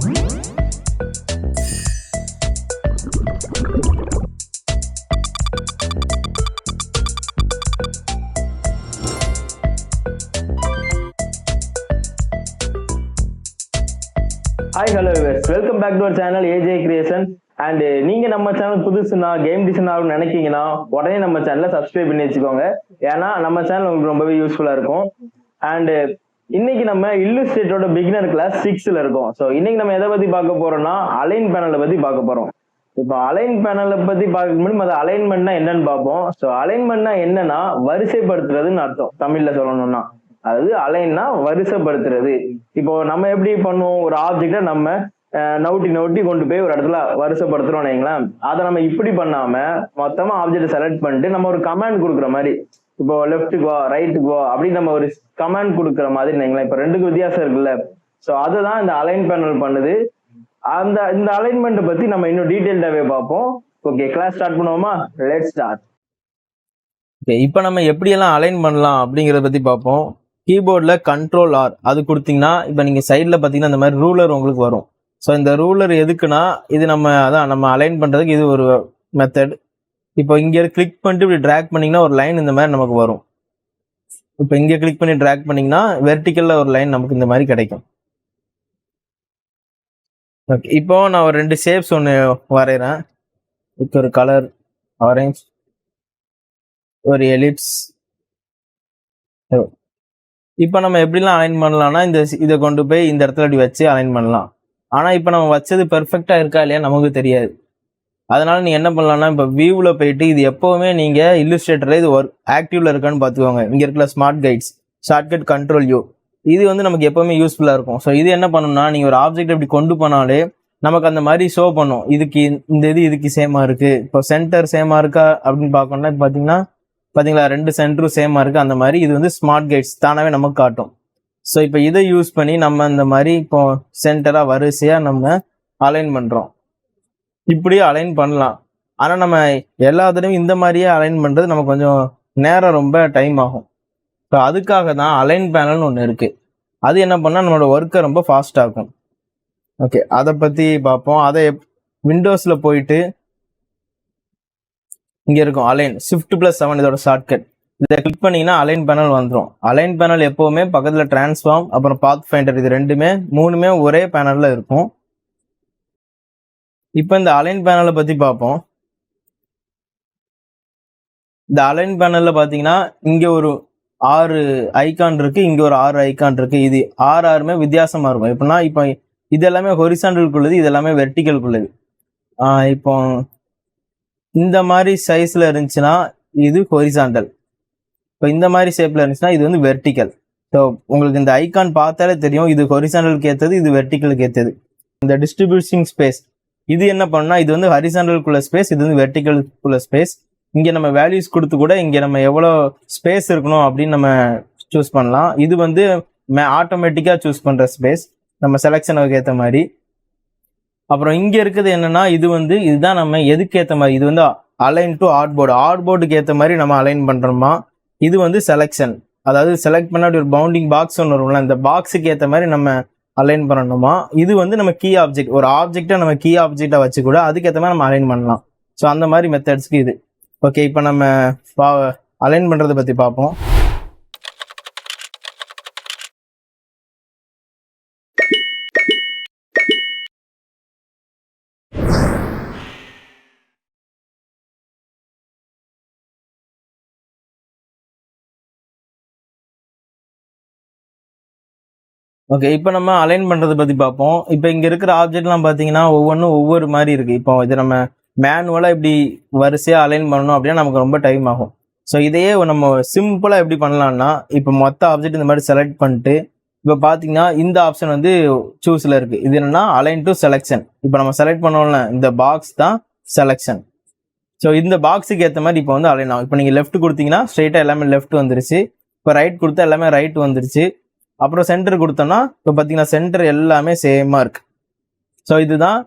Hi hello welcome back to our channel A J creation and நீங்க நம்ம channel புதுசுனா game design ஆகணும்னு நினைக்கீங்கன்னா உடனே நம்ம சேனலை சப்ஸ்கிரைப் பண்ணி வச்சுக்கோங்க. ஏன்னா நம்ம சேனல் உங்களுக்கு ரொம்பவே யூஸ்ஃபுல்லா இருக்கும். அண்ட் இன்னைக்கு நம்ம இல்லுஸ்ட்ரேட்டோட பிகினர் கிளாஸ் சிக்ஸ்ல இருக்கோம். ஸோ இன்னைக்கு நம்ம எதை பத்தி பார்க்க போறோம்னா அலைன் பேனலை பத்தி பார்க்க போறோம். இப்போ அலைன் பேனலை பத்தி பார்க்க முடியும்? அது அலைன்மெண்ட்னா என்னன்னு பார்ப்போம். ஸோ அலைன்மெண்ட்னா என்னன்னா வரிசைப்படுத்துறதுன்னு அர்த்தம். தமிழ்ல சொல்லணும்னா. அதாவது அலைன்னா வரிசைப்படுத்துறது. இப்போ நம்ம எப்படி பண்ணுவோம்? ஒரு ஆப்ஜெக்டை நம்ம நவுட்டி நவுட்டி கொண்டு போய் ஒரு இடத்துல வரிசைப்படுத்துறோம் வைங்களேன். அதை நம்ம இப்படி பண்ணாம மொத்தமா ஆப்ஜெக்ட் செலக்ட் பண்ணிட்டு நம்ம ஒரு கமாண்ட் கொடுக்குற மாதிரி. இப்போ லெஃப்ட் கோ ரைட் கோ அப்படின்னு நம்ம ஒரு கமாண்ட் கொடுக்குற மாதிரி வைங்களேன் இப்போ ரெண்டுக்கு வித்தியாசம் இருக்குல்ல. ஸோ அதுதான் இந்த அலைன் பேனல் பண்ணுது. அந்த இந்த அலைன்மெண்ட் பத்தி நம்ம இன்னும் டீட்டெயில்டாவே பார்ப்போம். ஓகே கிளாஸ் ஸ்டார்ட் பண்ணுவோமா? லெட் ஸ்டார்ட் ஓகே இப்போ நம்ம எப்படியெல்லாம் அலைன் பண்ணலாம் அப்படிங்கிறத பற்றி பார்ப்போம். கீபோர்டில் கண்ட்ரோல் ஆர் அது கொடுத்தீங்கன்னா இப்போ நீங்கள் சைடில் பார்த்தீங்கன்னா இந்த மாதிரி ரூலர் உங்களுக்கு வரும். ஸோ இந்த ரூலர் எதுக்குன்னா இது நம்ம அதான் நம்ம அலைன் பண்ணுறதுக்கு இது ஒரு மெத்தட் இப்போ இங்கே கிளிக் பண்ணிட்டு இப்படி ட்ராக் பண்ணிங்கன்னா ஒரு லைன் இந்த மாதிரி நமக்கு வரும். இப்போ இங்கே கிளிக் பண்ணி ட்ராக் பண்ணிங்கன்னா வெர்டிக்கலில் ஒரு லைன் நமக்கு இந்த மாதிரி கிடைக்கும். ஓகே இப்போ நான் ஒரு ரெண்டு ஷேப்ஸ் ஒன்று வரைகிறேன் இப்போ ஒரு கலர் ஆரஞ்ச் ஒரு எலிப்ஸ் இப்போ நம்ம எப்படிலாம் அலைன் பண்ணலாம்னா இந்த இதை கொண்டு போய் இந்த இடத்துல இப்படி வச்சு அலைன் பண்ணலாம். ஆனால் இப்போ நம்ம வச்சது பெர்ஃபெக்டாக இருக்கா இல்லையா நமக்கு தெரியாது. அதனால் நீ என்ன பண்ணலாம்னா இப்போ வியூவில் போயிட்டு இது எப்போவுமே நீங்கள் இல்லுஸ்ட்ரேட்டரில் இது ஒர்க் ஆக்டிவில் இருக்கான்னு பார்த்துக்கோங்க இங்கே இருக்கிற smart guides shortcut control U இது வந்து நமக்கு எப்போவுமே யூஸ்ஃபுல்லாக இருக்கும். ஸோ இது என்ன பண்ணணும்னா நீங்கள் ஒரு ஆப்ஜெக்ட் இப்படி கொண்டு போனாலே நமக்கு அந்த மாதிரி ஷோ பண்ணும். இதுக்கு இந்த இது இதுக்கு சேமாக இருக்குது இப்போ சென்டர் சேமாக இருக்கா அப்படின்னு பார்க்கணும்னா இப்போ பார்த்தீங்கன்னா பார்த்தீங்களா ரெண்டு சென்டரும் சேமாக இருக்குது அந்த மாதிரி இது வந்து ஸ்மார்ட் கைட்ஸ் தானாகவே நமக்கு காட்டும். ஸோ இப்போ இதை யூஸ் பண்ணி நம்ம இந்த மாதிரி இப்போ சென்டராக வரிசையாக நம்ம அலைன் பண்ணுறோம் இப்படியே அலைன் பண்ணலாம். ஆனால் நம்ம எல்லா தடவையும் இந்த மாதிரியே அலைன் பண்ணுறது நம்ம கொஞ்சம் நேரம் ரொம்ப டைம் ஆகும். ஸோ அதுக்காக தான் அலைன் பேனல்னு ஒன்று இருக்குது அது என்ன பண்ணால் நம்மளோட ஒர்க்கை ரொம்ப ஃபாஸ்ட் ஆகும் ஓகே அதை பற்றி பார்ப்போம். அதை விண்டோஸில் போயிட்டு இங்கே இருக்கும் அலைன் ஸ்விஃப்ட் ப்ளஸ் செவன் இதோட ஷார்ட்கட் இதை கிளிக் பண்ணிங்கன்னா அலைன் பேனல் வந்துடும் அலைன் பேனல் எப்போவுமே பக்கத்தில் டிரான்ஸ்ஃபார்ம் அப்புறம் பாத் ஃபைண்டர் இது ரெண்டுமே மூணுமே ஒரே பேனலில் இருக்கும். இப்போ இந்த அலைன் பேனலை பற்றி பார்ப்போம் இந்த அலைன் பேனலில் பார்த்தீங்கன்னா இங்கே ஒரு ஆறு ஐக்கான் இருக்குது இங்கே ஒரு ஆறு ஐக்கான் இருக்குது இது ஆறு ஆறுமே வித்தியாசமாக இருக்கும். எப்படின்னா இப்போ இது எல்லாமே ஹொரிசாண்டலுக்குள்ளது இது எல்லாமே வெர்டிக்கலுக்குள்ளது இப்போ இந்த மாதிரி சைஸில் இருந்துச்சுன்னா இது ஹொரிசாண்டல் இப்போ இந்த மாதிரி ஷேப்பில் இருந்துச்சுன்னா இது வந்து வெர்டிக்கல் ஸோ உங்களுக்கு இந்த ஐக்கான் பார்த்தாலே தெரியும் இது ஹொரிசாண்டலுக்கு ஏற்றது இது வெர்டிக்கலுக்கு ஏற்றது இந்த டிஸ்ட்ரிபியூஷன் ஸ்பேஸ் இது என்ன பண்ணா இது வந்து ஹரிசாண்டலுக்குள்ள ஸ்பேஸ் இது வந்து வெர்டிக்கலுக்குள்ள ஸ்பேஸ் இங்கே நம்ம வேல்யூஸ் கொடுத்து கூட இங்கே நம்ம எவ்வளோ ஸ்பேஸ் இருக்கணும் அப்படின்னு நம்ம சூஸ் பண்ணலாம். இது வந்து ஆட்டோமேட்டிக்காக சூஸ் பண்ணுற ஸ்பேஸ் நம்ம செலெக்ஷனுக்கு ஏற்ற மாதிரி. அப்புறம் இங்கே இருக்குது என்னன்னா இது வந்து இதுதான் நம்ம எதுக்கு ஏற்ற மாதிரி இது வந்து அலைன் டு ஆர்ட் போர்டு ஆர்ட் போர்டுக்கு ஏற்ற மாதிரி நம்ம அலைன் பண்ணுறோமா இது வந்து செலெக்ஷன் அதாவது செலக்ட் பண்ண ஒரு பவுண்டிங் பாக்ஸ் ஒன்று வரும்ல இந்த பாக்ஸுக்கு ஏற்ற மாதிரி நம்ம அலைன் பண்ணணுமா? இது வந்து நம்ம கீ ஆப்ஜெக்ட் ஒரு ஆப்ஜெக்டை நம்ம கீ ஆப்ஜெக்டாக வச்சு கூட அதுக்கேற்ற மாதிரி நம்ம அலைன் பண்ணலாம். ஸோ அந்த மாதிரி மெத்தட்ஸ்க்கு இது. ஓகே இப்போ நம்ம அலைன் பண்ணுறதை பற்றி பார்ப்போம். ஓகே இப்போ நம்ம அலைன் பண்ணுறதை பற்றி பார்ப்போம். இப்போ இங்கே இருக்கிற ஆப்ஜெக்ட்லாம் பார்த்தீங்கன்னா ஒவ்வொன்றும் ஒவ்வொரு மாதிரி இருக்குது இப்போ இது நம்ம மேனுவலாக இப்படி வரிசையாக அலைன் பண்ணணும் அப்படின்னா நமக்கு ரொம்ப டைம் ஆகும். ஸோ இதையே நம்ம சிம்பிளாக எப்படி பண்ணலான்னா இப்போ மொத்த ஆப்ஜெக்ட் இந்த மாதிரி செலக்ட் பண்ணிட்டு இப்போ பார்த்தீங்கன்னா இந்த ஆப்ஷன் வந்து சூஸில் இருக்குது இது என்னென்னா அலைன் டு செலெக்ஷன் இப்போ நம்ம செலக்ட் பண்ணோம்ல இந்த பாக்ஸ் தான் செலெக்ஷன் ஸோ இந்த பாக்ஸுக்கு ஏற்ற மாதிரி இப்போ வந்து அலைன் ஆகும். இப்போ நீங்கள் லெஃப்ட் கொடுத்தீங்கன்னா ஸ்ட்ரெயிட்டாக எல்லாமே லெஃப்ட் வந்துருச்சு. இப்போ ரைட் கொடுத்தா எல்லாமே ரைட் வந்துருச்சு. அப்புறம் சென்டர் கொடுத்தோம்னா இப்போ பார்த்தீங்கன்னா சென்டர் எல்லாமே சேமாக இருக்குது ஸோ இதுதான்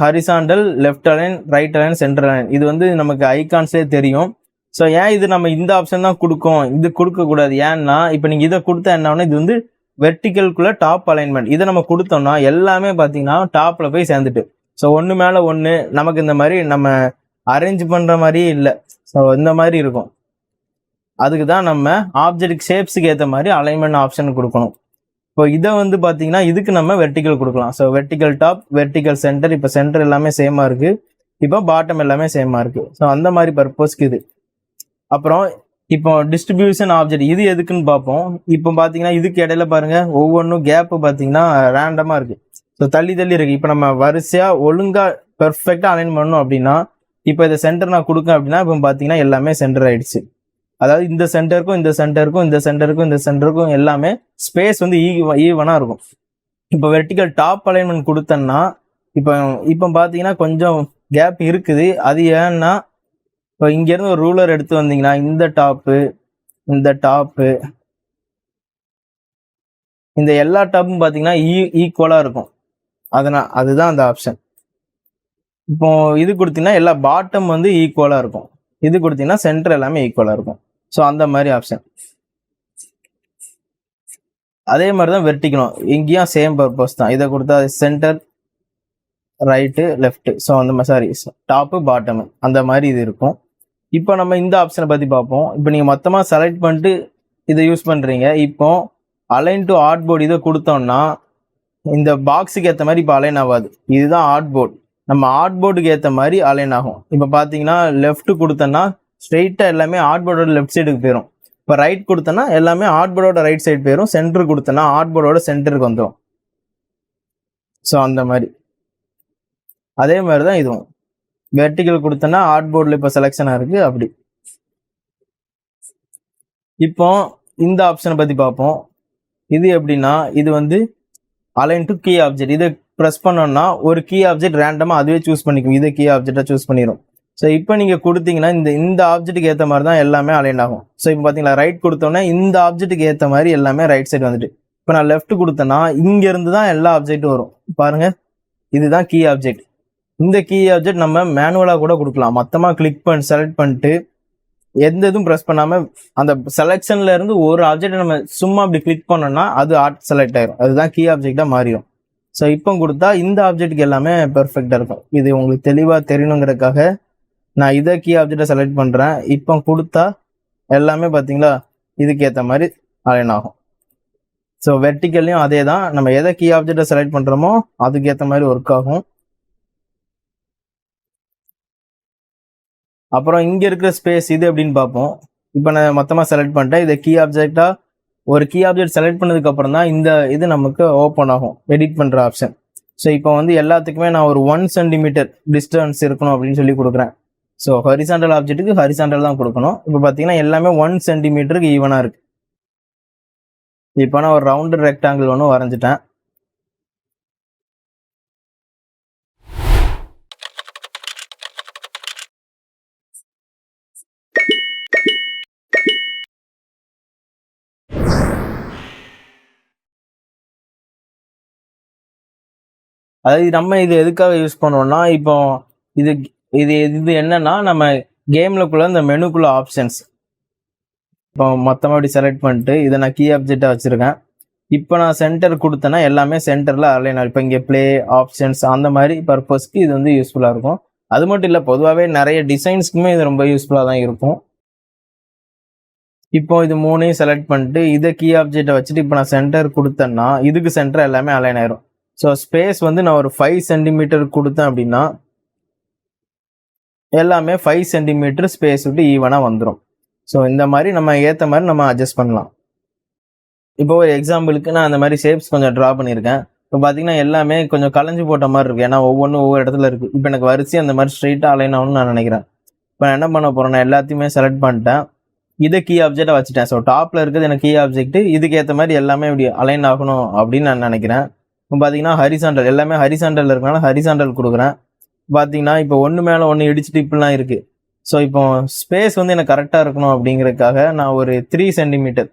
horizontal left align right align centre align இது வந்து நமக்கு ஐகான்ஸே தெரியும். ஸோ ஏன் இது நம்ம இந்த ஆப்ஷன் தான் கொடுக்கும்? இது கொடுக்கக்கூடாது ஏன்னா இப்போ நீங்கள் இதை கொடுத்தா என்ன இது வந்து வெர்டிக்கலுக்குள்ள டாப் அலைன்மெண்ட் இதை நம்ம கொடுத்தோம்னா எல்லாமே பார்த்தீங்கன்னா டாப்பில் போய் சேர்ந்துட்டு. ஸோ ஒன்று மேலே ஒன்று நமக்கு இந்த மாதிரி நம்ம அரேஞ்ச் பண்ணுற மாதிரியே இல்லை. ஸோ இந்த மாதிரி இருக்கும். அதுக்கு தான் நம்ம ஆப்ஜெக்ட் ஷேப்ஸுக்கு ஏற்ற மாதிரி அலைன்மெண்ட் ஆப்ஷன் கொடுக்கணும். இப்போ இதை வந்து பார்த்தீங்கன்னா இதுக்கு நம்ம வெர்டிக்கல் கொடுக்கலாம். So vertical top vertical centre இப்போ சென்டர் எல்லாமே சேமாக இருக்குது இப்போ பாட்டம் எல்லாமே சேமாக இருக்குது ஸோ அந்த மாதிரி பர்பஸ்க்கு இது. அப்புறம் இப்போ டிஸ்ட்ரிபியூஷன் ஆப்ஜெக்ட் இது எதுக்குன்னு பார்ப்போம். இப்போ பார்த்தீங்கன்னா இதுக்கு இடையில பாருங்க ஒவ்வொன்றும் கேப்பு பார்த்தீங்கன்னா ரேண்டமாக இருக்குது ஸோ தள்ளி தள்ளி இருக்குது இப்போ நம்ம வரிசையாக ஒழுங்காக பெர்ஃபெக்டாக அலைன் பண்ணணும் அப்படின்னா இப்போ இதை சென்டர் நான் கொடுக்கேன் அப்படின்னா இப்போ பார்த்தீங்கன்னா எல்லாமே சென்டர் ஆயிடுச்சு. அதாவது இந்த சென்டருக்கும் இந்த சென்டருக்கும் இந்த சென்டருக்கும் இந்த சென்டருக்கும் எல்லாமே ஸ்பேஸ் வந்து e-, ஈவனாக இருக்கும். இப்போ வெர்டிக்கல் டாப் அலைன்மெண்ட் கொடுத்தேன்னா இப்போ இப்போ பார்த்தீங்கன்னா கொஞ்சம் கேப் இருக்குது. அது ஏன்னா இப்போ இங்கேருந்து ஒரு ரூலர் எடுத்து வந்தீங்கன்னா இந்த டாப்பு இந்த டாப்பு இந்த எல்லா டாப்பும் பார்த்தீங்கன்னா e-, ஈக்குவலாக இருக்கும். அதனால் அதுதான் அந்த ஆப்ஷன் இப்போ இது கொடுத்தீங்கன்னா எல்லா பாட்டம் வந்து ஈக்குவலாக இருக்கும். இது கொடுத்தீங்கன்னா சென்டர் எல்லாமே ஈக்குவலாக இருக்கும். ஸோ அந்த மாதிரி ஆப்ஷன் அதே மாதிரி தான் வெட்டிக்கணும். இங்கேயும் சேம் பர்பஸ் தான். இதை கொடுத்தா சென்டர் ரைட்டு லெஃப்ட்டு ஸோ அந்த மாதிரி சாரி டாப்பு பாட்டமு அந்த மாதிரி இது இருக்கும். இப்போ நம்ம இந்த ஆப்ஷனை பற்றி பார்ப்போம். இப்போ நீங்கள் மொத்தமாக செலக்ட் பண்ணிட்டு இதை யூஸ் பண்ணுறீங்க இப்போ அலைன் டு ஆர்ட் போர்டு இதை கொடுத்தோம்னா இந்த பாக்ஸுக்கு ஏற்ற மாதிரி இப்போ அலைன் ஆகாது. இதுதான் ஆர்ட் போர்டு நம்ம ஆர்ட் போர்டுக்கு ஏற்ற மாதிரி அலைன் ஆகும். இப்போ பார்த்தீங்கன்னா லெஃப்ட் கொடுத்தோன்னா ஸ்ட்ரெயிட்டாக எல்லாமே ஆர்ட் போர்டோட லெஃப்ட் சைடுக்கு போயிடும் இப்போ ரைட் கொடுத்தோன்னா எல்லாமே ஆர்ட் போர்டோட ரைட் சைடு போயிடும் சென்டர் கொடுத்தனா ஆர்ட் போர்டோட சென்டருக்கு வந்துடும் ஸோ அந்த மாதிரி. அதே மாதிரி தான் இதுவும். வெர்டிக்கல் கொடுத்தோன்னா ஆர்ட் போர்டில் இப்போ செலெக்ஷனாக இருக்குது அப்படி. இப்போ இந்த ஆப்ஷனை பற்றி பார்ப்போம். இது எப்படின்னா இது வந்து அலைன் டு கீ ஆப்ஜெக்ட் இதை ப்ரெஸ் பண்ணோம்னா ஒரு கீ ஆப்ஜெக்ட் ரேண்டமாக அதுவே சூஸ் பண்ணிக்கும். இதை கீ ஆப்ஜெக்டாக சூஸ் பண்ணிடும் ஸோ இப்போ நீங்கள் கொடுத்தீங்கன்னா இந்த இந்த ஆப்ஜெக்ட்டுக்கு ஏற்ற மாதிரி தான் எல்லாமே அலைன் ஆகும். ஸோ இப்போ பார்த்தீங்களா ரைட் கொடுத்தோன்னே இந்த ஆப்ஜெக்ட்டுக்கு ஏற்ற மாதிரி எல்லாமே ரைட் சைடு வந்துட்டு. இப்போ நான் லெஃப்ட் கொடுத்தேன்னா இங்கேருந்து தான் எல்லா ஆப்ஜெக்ட்டும் வரும். பாருங்கள் இதுதான் கீ ஆப்ஜெக்ட் இந்த கீ ஆப்ஜெக்ட் நம்ம மேனுவலாக கூட கொடுக்கலாம். மொத்தமாக கிளிக் பண்ணி செலக்ட் பண்ணிட்டு எந்த இதுவும் ப்ரெஸ் பண்ணாமல் அந்த செலெக்ஷன்ல இருந்து ஒரு ஆப்ஜெக்ட் நம்ம சும்மா அப்படி கிளிக் பண்ணோம்னா அது ஆர்ட் செலக்ட் ஆயிரும். அதுதான் கீ ஆப்ஜெக்டாக மாறிடும் ஸோ இப்போ கொடுத்தா இந்த ஆப்ஜெக்ட்டுக்கு எல்லாமே பெர்ஃபெக்டாக இருக்கும். இது உங்களுக்கு தெளிவாக தெரியணுங்கிறதுக்காக நான் இதை கீ ஆப்ஜெக்டை செலக்ட் பண்ணுறேன் இப்போ கொடுத்தா எல்லாமே பார்த்தீங்களா? இதுக்கு ஏற்ற மாதிரி அலைன் ஆகும். ஸோ வெர்டிக்கல்லையும் அதே தான் நம்ம எதை கீ ஆப்ஜெக்டை செலக்ட் பண்ணுறோமோ அதுக்கு ஏற்ற மாதிரி ஒர்க் ஆகும். அப்புறம் இங்கே இருக்கிற ஸ்பேஸ் இது அப்படின்னு பார்ப்போம். இப்போ நான் மொத்தமாக செலக்ட் பண்ணிட்டேன். இதை கீ ஆப்ஜெக்டாக ஒரு கீ ஆப்ஜெக்ட் செலக்ட் பண்ணதுக்கு அப்புறம் தான் இந்த இது நமக்கு ஓப்பன் ஆகும். எடிட் பண்ணுற ஆப்ஷன் ஸோ இப்போ வந்து எல்லாத்துக்குமே நான் ஒரு ஒன் சென்டிமீட்டர் டிஸ்டன்ஸ் இருக்கணும் அப்படின்னு சொல்லி கொடுக்குறேன். ஸோ ஹரிசாண்டல் ஆப்ஜெக்ட்டுக்கு ஹரிசாண்டல் தான் கொடுக்கணும். இப்போ பார்த்தீங்கன்னா எல்லாமே ஒன் சென்டிமீட்டருக்கு ஈவனாக இருக்குது இப்போ நான் ஒரு ரவுண்டு ரெக்டாங்கிள் ஒன்று வரைஞ்சிட்டேன். அதாவது நம்ம இது எதுக்காக யூஸ் பண்ணுவோம்னா இப்போ இது இது இது என்னன்னா நம்ம கேம்லக்குள்ள இந்த மெனுக்குள்ள ஆப்ஷன்ஸ் இப்போ மொத்தமாக அப்படி செலக்ட் பண்ணிட்டு இதை நான் கீ ஆப்ஜெக்டாக வச்சுருக்கேன். இப்போ நான் சென்டர் கொடுத்தேன்னா எல்லாமே சென்டரில் அலைன் இப்போ இங்கே ப்ளே ஆப்ஷன்ஸ் அந்த மாதிரி பர்பஸ்க்கு இது வந்து யூஸ்ஃபுல்லாக இருக்கும். அது மட்டும் இல்லை பொதுவாகவே நிறைய டிசைன்ஸ்க்குமே இது ரொம்ப யூஸ்ஃபுல்லாக தான் இருக்கும். இப்போ இது மூணையும் செலக்ட் பண்ணிட்டு இதை கீ ஆப்ஜெக்டை வச்சுட்டு இப்போ நான் சென்டர் கொடுத்தேன்னா இதுக்கு சென்டர் எல்லாமே அலைன் ஆயிரும். ஸோ ஸ்பேஸ் வந்து நான் ஒரு ஃபைவ் சென்டிமீட்டர் கொடுத்தேன் அப்படின்னா எல்லாமே ஃபைவ் சென்டிமீட்டர் ஸ்பேஸ் விட்டு ஈவனாக வந்துடும் ஸோ இந்த மாதிரி நம்ம ஏற்ற மாதிரி நம்ம அட்ஜஸ்ட் பண்ணலாம். இப்போ ஒரு எக்ஸாம்பிளுக்கு நான் அந்த மாதிரி ஷேப்ஸ் கொஞ்சம் ட்ரா பண்ணியிருக்கேன். இப்போ பார்த்தீங்கன்னா எல்லாமே கொஞ்சம் கலைஞ்சு போட்ட மாதிரி இருக்குது ஏன்னா ஒவ்வொன்றும் ஒவ்வொரு இடத்துல இருக்குது இப்போ எனக்கு வரிசை அந்த மாதிரி ஸ்ட்ரெயிட்டாக அலைன் ஆகணும்னு நான் நினைக்கிறேன். இப்போ நான் என்ன பண்ண போகிறேன் நான் எல்லாத்தையுமே செலக்ட் பண்ணிட்டேன். இதை கீ ஆப்ஜெக்டாக வச்சுட்டேன். ஸோ டாப்பில் இருக்கிறது எனக்கு கீ ஆப்ஜெக்ட் இதுக்கு ஏற்ற மாதிரி எல்லாமே இப்படி அலைன் ஆகணும் அப்படின்னு நான் நினைக்கிறேன். இப்போ பார்த்தீங்கன்னா ஹரிசாண்டல் எல்லாமே ஹரிசாண்டல் இருக்கனால ஹரிசாண்டல் கொடுக்குறேன். பார்த்தீங்கன்னா இப்போ ஒன்று மேலே ஒன்று இடிச்சிட்டு இப்படிலாம் இருக்குது ஸோ இப்போ ஸ்பேஸ் வந்து எனக்கு கரெக்டாக இருக்கணும் அப்படிங்கிறதுக்காக நான் ஒரு த்ரீ சென்டிமீட்டர்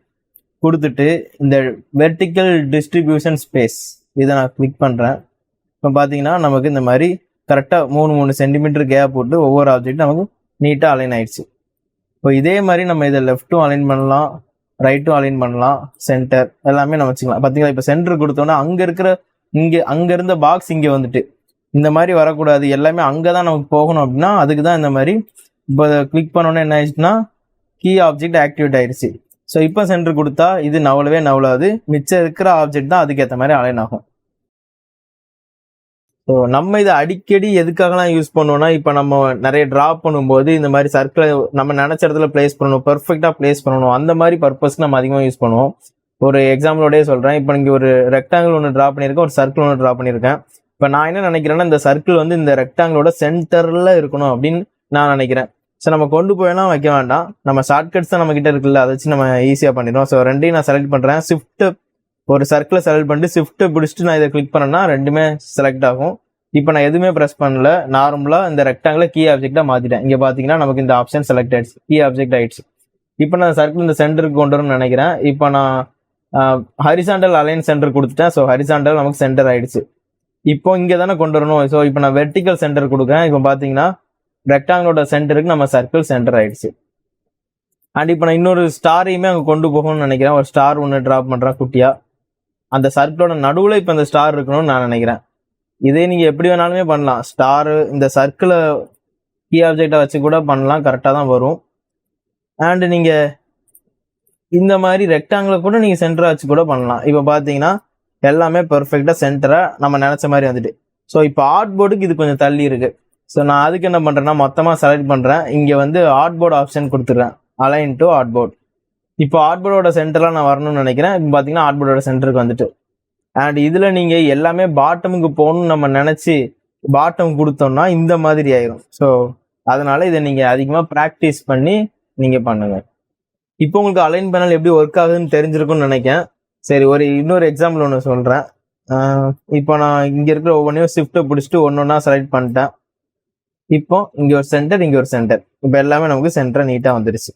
கொடுத்துட்டு இந்த வெர்டிக்கல் டிஸ்ட்ரிபியூஷன் ஸ்பேஸ் இதை நான் கிளிக் பண்ணுறேன் இப்போ பார்த்தீங்கன்னா நமக்கு இந்த மாதிரி கரெக்டாக மூணு மூணு சென்டிமீட்டர் கேப் போட்டு ஒவ்வொரு ஆப்ஜெக்ட் நமக்கு நீட்டாக அலைன் ஆயிடுச்சு. இப்போ இதே மாதிரி நம்ம இதை லெஃப்ட்டும் அலைன் பண்ணலாம் ரைட்டும் அலைன் பண்ணலாம் சென்டர் எல்லாமே நம்ம வச்சுக்கலாம். பார்த்தீங்களா இப்போ சென்டர் கொடுத்தோன்னா அங்கே இருக்கிற இங்கே அங்கே இருந்த பாக்ஸ் இங்கே வந்துட்டு இந்த மாதிரி வரக்கூடாது. எல்லாமே அங்கே தான் நமக்கு போகணும் அப்படின்னா அதுக்கு தான் இந்த மாதிரி இப்போ கிளிக் பண்ணோன்னே என்ன ஆயிடுச்சுன்னா கீ ஆப்ஜெக்ட் ஆக்டிவேட் ஆயிடுச்சு. ஸோ இப்போ சென்டர் கொடுத்தா இது நவலவே நவலாது. மிச்சம் இருக்கிற ஆப்ஜெக்ட் தான் அதுக்கேற்ற மாதிரி அலைன் ஆகும். ஸோ நம்ம இதை அடிக்கடி எதுக்காகலாம் யூஸ் பண்ணுவோம்னா இப்போ நம்ம நிறைய ட்ரா பண்ணும்போது இந்த மாதிரி சர்க்கிளை நம்ம நினச்ச இடத்துல பிளேஸ் பண்ணணும் பர்ஃபெக்டாக பிளேஸ் பண்ணணும் அந்த மாதிரி பர்பஸ்க்கு நம்ம அதிகமாக யூஸ் பண்ணுவோம். ஒரு எக்ஸாம்பிளோடய சொல்கிறேன் இப்போ நீங்கள் ஒரு ரெக்டாங்கிள் ஒன்று ட்ரா பண்ணியிருக்கேன் ஒரு சர்க்கிள் ஒன்று ட்ரா பண்ணியிருக்கேன். இப்போ நான் என்ன நினைக்கிறேன்னா இந்த சர்க்கிள் வந்து இந்த ரெக்டாங்கிளோட சென்டரில் இருக்கணும் அப்படின்னு நான் நினைக்கிறேன். ஸோ நம்ம கொண்டு போயெல்லாம் வைக்க வேண்டாம். நம்ம ஷார்ட்கட்ஸ் தான் நம்மக்கிட்ட இருக்குல்ல அதை வச்சு நம்ம ஈஸியாக பண்ணிடுவோம். ஸோ ரெண்டையும் நான் செலக்ட் பண்ணுறேன் ஷிஃப்ட்டு ஒரு சர்க்கிளை செலக்ட் பண்ணிட்டு ஷிஃப்ட்டை பிடிச்சிட்டு நான் இதை கிளிக் பண்ணேன்னா ரெண்டுமே செலக்ட் ஆகும். இப்போ நான் எதுவுமே ப்ரெஸ் பண்ணல. நார்மலாக இந்த ரெக்டாங்கில் கீ ஆப்ஜெக்டாக மாற்றிட்டேன் இங்கே பார்த்தீங்கன்னா நமக்கு இந்த ஆப்ஷன் செலக்ட் ஆயிடுச்சு. கீ ஆப்ஜெக்ட் ஆயிடுச்சு. இப்போ நான் சர்க்கிள் இந்த சென்டருக்கு கொண்டு வரணும்னு நினைக்கிறேன். இப்போ நான் ஹரிசாண்டல் அலைன் சென்டர் கொடுத்துட்டேன். ஸோ ஹரிசாண்டல் நமக்கு சென்டர் ஆயிடுச்சு. இப்போ இங்கே தானே கொண்டு வரணும். ஸோ இப்போ நான் வெர்டிக்கல் சென்டர் கொடுக்குறேன். இப்போ பார்த்தீங்கன்னா ரெக்டாங்கிளோட சென்டருக்கு நம்ம சர்க்கிள் சென்டர் ஆயிடுச்சு. அண்ட் இப்போ நான் இன்னொரு ஸ்டாரையுமே அங்கே கொண்டு போகணும்னு நினைக்கிறேன். ஒரு ஸ்டார் ஒன்று ட்ராப் பண்ணுறேன் குட்டியாக அந்த சர்க்கிளோட நடுவில் இப்போ அந்த ஸ்டார் இருக்கணும்னு நான் நினைக்கிறேன். இதே நீங்கள் எப்படி வேணாலுமே பண்ணலாம். ஸ்டாரு இந்த சர்க்கிளை கீ ஆப்ஜெக்டை வச்சு கூட பண்ணலாம். கரெக்டாக தான் வரும். அண்டு நீங்கள் இந்த மாதிரி ரெக்டாங்கிளை கூட நீங்கள் சென்டராக வச்சு கூட பண்ணலாம். இப்போ பார்த்தீங்கன்னா எல்லாமே பெர்ஃபெக்டாக சென்டராக நம்ம நினச்ச மாதிரி வந்துட்டு. ஸோ இப்போ ஆர்ட் போர்டுக்கு இது கொஞ்சம் தள்ளி இருக்குது ஸோ நான் அதுக்கு என்ன பண்ணுறேன்னா மொத்தமாக செலக்ட் பண்ணுறேன் இங்கே வந்து ஆர்ட் போர்டு ஆப்ஷன் கொடுத்துட்றேன். அலைன் டு ஆர்ட் போர்டு இப்போ ஆர்ட் போர்டோட சென்டராக நான் வரணும்னு நினைக்கிறேன். இப்போ பார்த்தீங்கன்னா ஆர்ட் போர்டோட சென்டருக்கு வந்துட்டு. அண்ட் இதில் நீங்கள் எல்லாமே பாட்டமுக்கு போகணும்னு நம்ம நினச்சி பாட்டம் கொடுத்தோம்னா இந்த மாதிரி ஆயிரும். ஸோ அதனால இதை நீங்கள் அதிகமாக ப்ராக்டிஸ் பண்ணி நீங்கள் பண்ணுங்க. இப்போ உங்களுக்கு அலைன் பேனல் எப்படி ஒர்க் ஆகுதுன்னு தெரிஞ்சிருக்கும்னு நினைக்கிறேன். சரி ஒரு இன்னொரு எக்ஸாம்பிள் ஒன்று சொல்கிறேன் இப்போ நான் இங்கே இருக்கிற ஒவ்வொன்றையும் ஷிஃப்ட்டை பிடிச்சிட்டு ஒன்று ஒன்றா செலக்ட் பண்ணிட்டேன். இப்போ இங்கே ஒரு சென்டர் இங்கே ஒரு சென்டர் இப்போ எல்லாமே நமக்கு சென்டர் நீட்டாக வந்துருச்சு.